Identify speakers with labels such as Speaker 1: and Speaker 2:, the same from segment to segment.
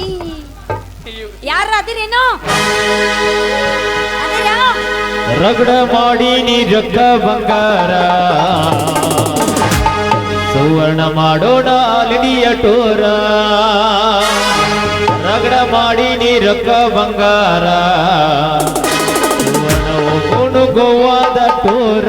Speaker 1: ನೀ.
Speaker 2: ರಗಡ ಮಾಡಿ ನೀ ರೊಕ್ಕ ಬಂಗಾರ. ಸುವರ್ಣ ಮಾಡೋಣ ಅಲಿಡಿಯ ಟೋರ. ರಗಡ ಮಾಡಿ ನೀ ರೊಕ್ಕ ಬಂಗಾರ. ಸುವರ್ಣ ಹೋಗೋಣ ಗೋವಾದ ಟೋರ.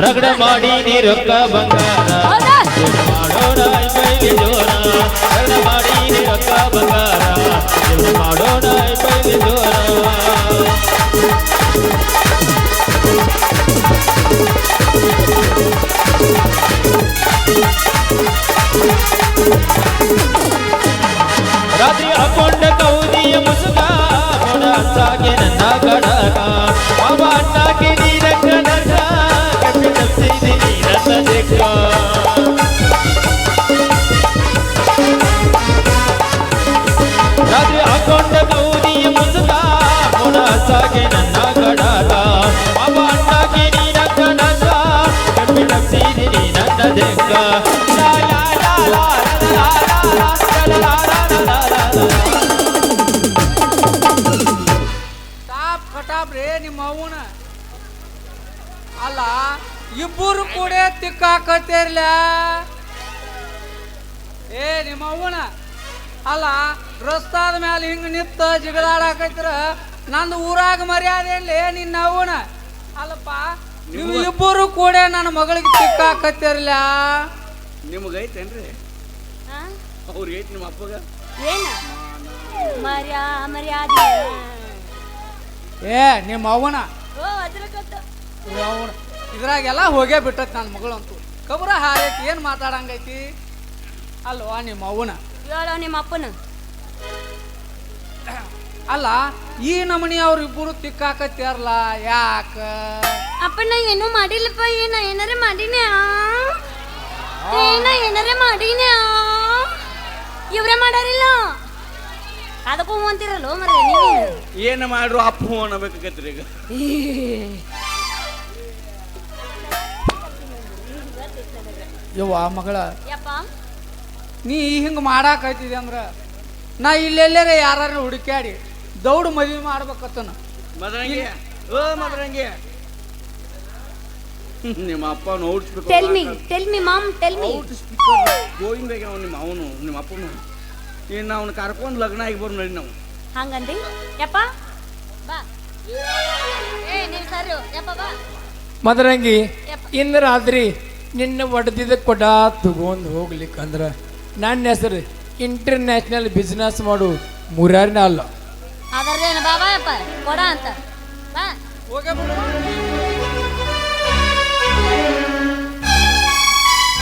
Speaker 2: ರಗಡ ಮಾಡಿ ನೀ ರೊಕ್ಕ ಬಂಗಾರ ಮಾಡೋಣ ಐ ಜೋರ ರಗಡ ಮಾಡಿ ನೀ ರೊಕ್ಕ ಬಂಗಾರ ಮಾಡೋಣ ಕೈಲಿ ಜೋರ ರಾತ್ರಿ ಹಾಕೊಂಡ ಕೌದಿಯ ಮುಸುಗ ಸಾಗೆ ನನ್ನ ಗಡಗ ಅವ
Speaker 3: ಅಲ್ಲ ಇಬ್ಬರು ಕೂಡ ತಿಕ್ಕಾಕತ್ತಿರ್ಲ? ಏ ನಿಮ್ಮ ಅವನ ಅಲ್ಲ ರಸ್ತಾದ ಮ್ಯಾಲ ಹಿಂಗ ನಿತ್ತ ಜಿಗದಾಡಕೈತ್ರ ನಂದು ಊರಾಗ ಮರ್ಯಾದೆ ಇಲ್ಲೇ ನಿನ್ನ ಅವನ ಅಲ್ಲಪ್ಪ ನೀವು ಇಬ್ಬರು ಕೂಡ ನನ್ನ ಮಗಳಿಗೆ ತಿಕ್ಕಾಕತ್ತೇರ್ಲ
Speaker 4: ನಿಮಗೈತೇನ್ರಿ?
Speaker 1: ಆ?
Speaker 4: ಅವ್ರಿಗೆ ಐತಿ ನಿಮ್ಮ ಅಪ್ಪಗ?
Speaker 1: ಏನ? ಮರ್ಯಾ ಮರ್ಯಾದೆ.
Speaker 3: ಏ ನಿಮ್ಮ ಅವನ
Speaker 1: ಓ ಅದ್ರಕತ್ತ
Speaker 3: ಅವನ ಇದ್ರಾಗೆಲ್ಲ ಹೋಗೇ ಬಿಟ್ಟತ್ ನನ್ನ ಮಗಳಂತೂ. ಕಬ್ರ ಹಾರೈತಿ ಏನು ಮಾತಾಡಂಗೈತಿ? ಅಲ್ವಾ ನಿಮ್ಮ ಅವನ
Speaker 1: ಹೇಳೋ ನಿಮ್ಮ ಅಪ್ಪನ?
Speaker 3: ಅಲ್ಲ ಈ ನಮನಿ ಅವ್ರಿಬ್ಬರು ತಿಕ್ಕಾಕತ್ಯಾರಲ್ಲ ಯಾಕ?
Speaker 1: ಅಪ್ಪನ ಏನೂ ಮಾಡಿಲ್ಲಪ್ಪ ಏನ ಏನಾರ ಮಾಡಿನ್ಯಾ? ಏನ ಏನಾರ ಮಾಡಿನ್ಯಾ? ಇವ್ರೇ ಮಾಡಾರಿಲ್ಲ? ಅದಕ್ಕೂ ಅಂತಿರಲ್ಲ ಮರ
Speaker 4: ಏನು ಮಾಡ್ರು ಅಪ್ಪ ಅನ್ನಬೇಕಾಗತ್ರಿ ಈಗ?
Speaker 3: ಯವ್ವ ಮಗಳ.
Speaker 1: ಯಪ್ಪ.
Speaker 3: ನೀ ಹಿಂಗೆ ಮಾಡಾಕೈತಿದೆ ಅಂದ್ರ ನಾ ಇಲ್ಲೆಲ್ಲರ ಯಾರು ಹುಡುಕ್ಯಾಡಿ ದೌಡ್ ಮದ್ವಿ ಮಾಡ್ಬೇಕತ್ತನ.
Speaker 4: ಮದರಂಗಿ. ಓ ಮದರಂಗಿ. ನಿಮ್ಮ ಅಪ್ಪ ನೋಡ್ಸ್ಬೇಕು
Speaker 1: tell me tell me mom tell me
Speaker 4: going ಬೇಕು ಅವ್ನು ನಿಮ್ಮ ಅವನು ನಿಮ್ಮ ಅಪ್ಪನು. ಇನ್ನು ಅವ್ನು ಕರ್ಕೊಂಡು ಲಗ್ನ ಆಗಿ ಬರ್ ನೋಡಿ ನಾವು.
Speaker 1: ಹಂಗಂದಿ? ಯಪ್ಪ ಬಾ. ಏ ನೀವ್ ಸರ್ ಯಪ್ಪ ಬಾ.
Speaker 5: ಮದರಂಗಿ
Speaker 1: ಯಪ್ಪ.
Speaker 5: ಇಂದು ರಾತ್ರಿ ನಿನ್ನ ಒಡೆದಿದ್ದ ಕೊಡ ತಗೊಂಡು ಹೋಗ್ಲಿಕ್ಕಂದ್ರ ನನ್ನ ಹೆಸರು ಇಂಟರ್ನ್ಯಾಷನಲ್ ಬಿಸ್ನೆಸ್ ಮಾಡು. ಮುರಾರಿನ ಅಲ್ಲ.
Speaker 1: ಅದರದೇನು ಬಾಬಾ ಕೊಡ ಅಂತ. ಬಾ.
Speaker 3: ಹೋಗೇ ಬಿಡು